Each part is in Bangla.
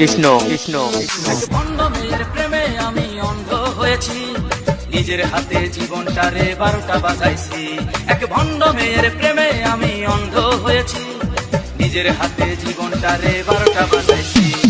কৃষ্ণ। কৃষ্ণ। এক ভণ্ড মেয়ের প্রেমে আমি অন্ধ হয়েছি। নিজের হাতে জীবনটারে বারোটা বাজাইছি। এক ভণ্ড মেয়ের প্রেমে আমি অন্ধ হয়েছি। নিজের হাতে জীবনটারে বারোটা বাজাইছি।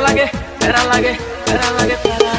लगे तेरा लगे तेरा लगे तेरा